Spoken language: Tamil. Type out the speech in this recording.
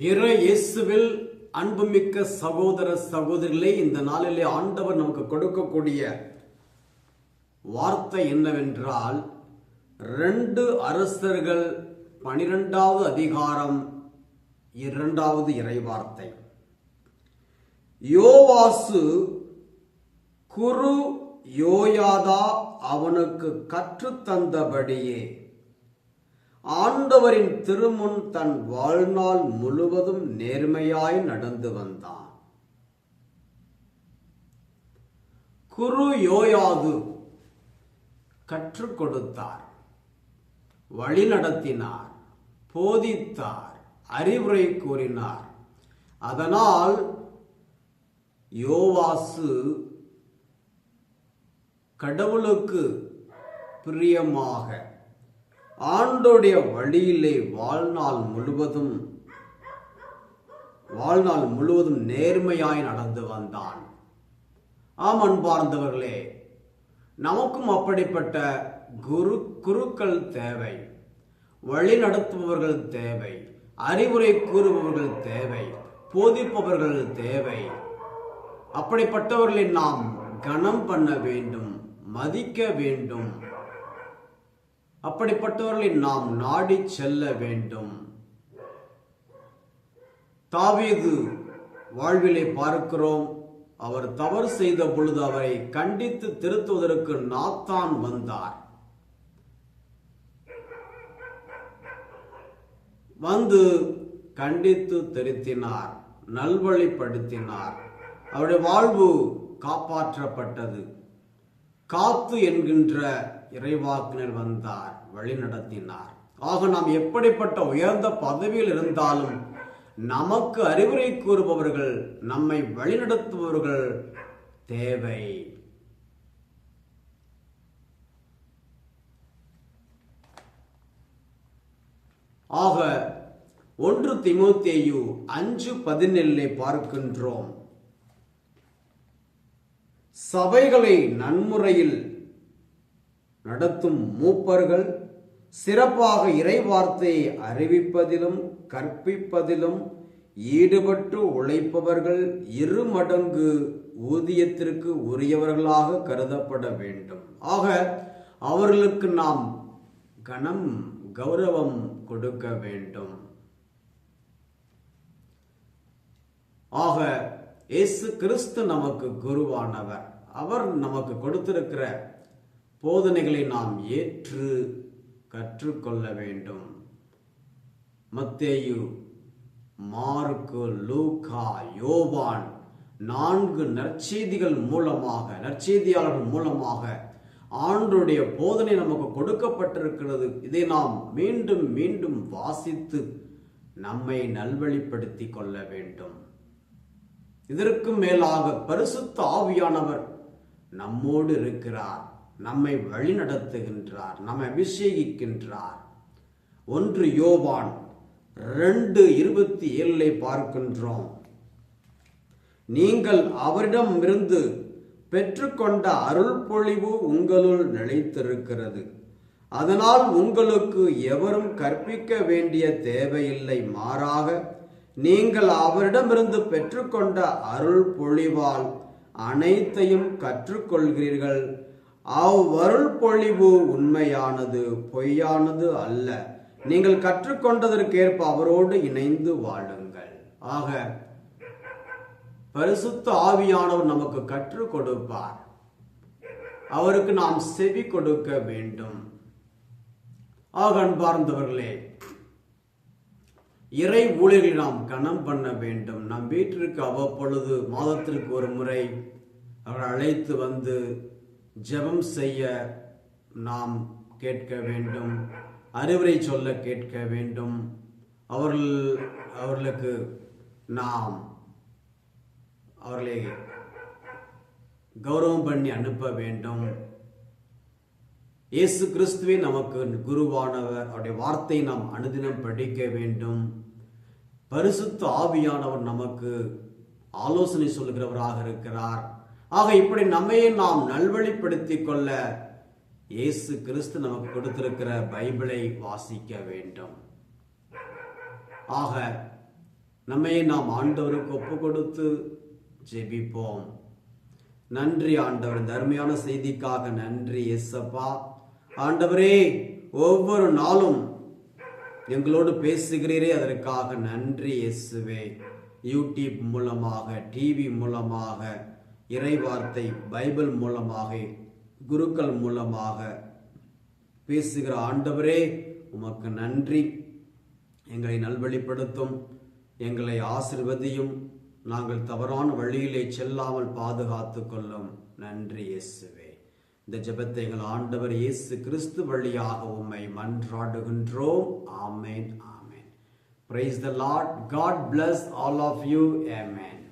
இயேசுவில் அன்புமிக்க சகோதர சகோதரிகளே இந்த நாளிலே ஆண்டவர் நமக்கு கொடுக்கக்கூடிய வார்த்தை என்னவென்றால் ரெண்டு அரசர்கள் பனிரெண்டாவது அதிகாரம் இரண்டாவது இறைவார்த்தை யோவாசு குரு யோயாதா அவனுக்கு கற்றுத்தந்தபடியே ஆண்டவரின் திருமுன் தன் வாழ்நாள் முழுவதும் நேர்மையாய் நடந்து வந்தான். குரு யோயாது கற்றுக் கொடுத்தார் வழி நடத்தினார் போதித்தார் அறிவுரை கூறினார். அதனால் யோவாசு கடவுளுக்கு பிரியமாக ஆண்டோடைய வழியிலே வாழ்நாள் முழுவதும் வாழ்நாள் முழுவதும் நேர்மையாய் நடந்து வந்தான். ஆம் அன்பார்ந்தவர்களே நமக்கும் அப்படிப்பட்ட குரு குருக்கள் தேவை வழி நடத்துபவர்கள் தேவை அறிவுரை கூறுபவர்கள் தேவை போதிப்பவர்கள் தேவை. அப்படிப்பட்டவர்களை நாம் கனம் பண்ண வேண்டும் மதிக்க வேண்டும். அப்படிப்பட்டவர்களை நாம் நாடி செல்ல வேண்டும். தாவீது வாழ்விலை பார்க்கிறோம். அவர் தவறு செய்த பொழுது அவரை கண்டித்து திருத்துவதற்கு நாத்தான் வந்தார். வந்து கண்டித்து திருத்தினார் நல்வழிப்படுத்தினார். அவருடைய வாழ்வு காப்பாற்றப்பட்டது. காத்து என்கின்ற இறைவாக்கினர் வந்தார் வழி நடத்தினார். ஆக நாம் எப்படிப்பட்ட உயர்ந்த பதவியில் இருந்தாலும் நமக்கு அறிவுரை கூறுபவர்கள் நம்மை வழிநடத்துபவர்கள் தேவை. ஆக ஒன்று திமுத்தேயு அஞ்சு பதினெல்லை பார்க்கின்றோம். சபைகளை நன்முறையில் நடத்தும் மூப்பர்கள் சிறப்பாக இறைவார்த்தையை அறிவிப்பதிலும் கற்பிப்பதிலும் ஈடுபட்டு உழைப்பவர்கள் இரு மடங்கு ஊதியத்திற்கு உரியவர்களாக கருதப்பட வேண்டும். ஆக அவர்களுக்கு நாம் கனம் கௌரவம் கொடுக்க வேண்டும். ஆக இயேசு கிறிஸ்து நமக்கு குருவானவர். அவர் நமக்கு கொடுத்திருக்கிற போதனைகளை நாம் ஏற்று கற்றுக்கொள்ள வேண்டும். மத்தேயு மார்க்கு லூகா யோவான் நான்கு நற்செய்திகள் மூலமாக நற்செய்தியாளர்கள் மூலமாக ஆண்டுடைய போதனை நமக்கு கொடுக்கப்பட்டிருக்கிறது. இதை நாம் மீண்டும் மீண்டும் வாசித்து நம்மை நல்வழிப்படுத்தி கொள்ள வேண்டும். இதற்கு மேலாக பரிசுத்த ஆவியானவர் நம்மோடு இருக்கிறார் நம்மை வழிநடத்துகின்றார் நம்மை அபிஷேகிக்கின்றார். ஒன்று யோவான் ரெண்டு இருபத்தி ஏழை பார்க்கின்றோம். நீங்கள் அவரிடமிருந்து பெற்றுக்கொண்ட அருள் பொழிவு உங்களுள் நிலைத்திருக்கிறது. அதனால் உங்களுக்கு எவரும் கற்பிக்க வேண்டிய தேவையில்லை. மாறாக நீங்கள் அவரிடமிருந்து பெற்றுக்கொண்ட அருள் பொழிவால் அனைத்தையும் கற்றுக்கொள்கிறீர்கள். அவ்வருள் பொழிவு உண்மையானது பொய்யானது அல்ல. நீங்கள் கற்றுக்கொண்டதற்கேற்ப அவரோடு இணைந்து வாழுங்கள். ஆக பரிசுத்த ஆவியானவர் நமக்கு கற்றுக் கொடுப்பார். அவருக்கு நாம் செவி கொடுக்க வேண்டும். ஆக அன்பார்ந்தவர்களே இறை ஊழியர்களை நாம் கனம் பண்ண வேண்டும். நம் வீட்டிற்கு அவ்வப்பொழுது மாதத்திற்கு ஒரு முறை அவர்கள் அழைத்து வந்து ஜெபம் செய்ய நாம் கேட்க வேண்டும். அறிவுரை சொல்ல கேட்க வேண்டும். அவர்கள் அவர்களுக்கு நாம் அவர்களை கௌரவம் பண்ணி அனுப்ப வேண்டும். இயேசு கிறிஸ்துவே நமக்கு குருவானவர். அவருடைய வார்த்தை நாம் அனுதினம் படிக்க வேண்டும். பரிசுத்த ஆவியானவர் நமக்கு ஆலோசனை சொல்கிறவராக இருக்கிறார். ஆக இப்படி நம்மையே நாம் நல்வழிப்படுத்திக் கொள்ள இயேசு கிறிஸ்து நமக்கு கொடுத்திருக்கிற பைபிளை வாசிக்க வேண்டும். ஆக நம்மை நாம் ஆண்டவருக்கு ஒப்பு கொடுத்து ஜெபிப்போம். நன்றி ஆண்டவர் இந்த அருமையான செய்திக்காக நன்றி எஸ்ஸப்பா ஆண்டவரே ஒவ்வொரு நாளும் எங்களோடு பேசுகிறீரே. அதற்காக நன்றி இயேசுவே. யூடியூப் மூலமாக டிவி மூலமாக இறைவார்த்தை பைபிள் மூலமாக குருக்கள் மூலமாக பேசுகிற ஆண்டவரே உமக்கு நன்றி. எங்களை நல்வழிப்படுத்தும் எங்களை ஆசிர்வதியும் நாங்கள் தவறான வழியிலே செல்லாமல் பாதுகாத்து கொள்ளும். நன்றி இயேசுவே. இந்த ஜெபத்தை எங்கள் ஆண்டவர் இயேசு கிறிஸ்து வழியாக உம்மை மன்றாடுகின்றோம். ஆமேன் ஆமேன். Praise the Lord God bless all of you amen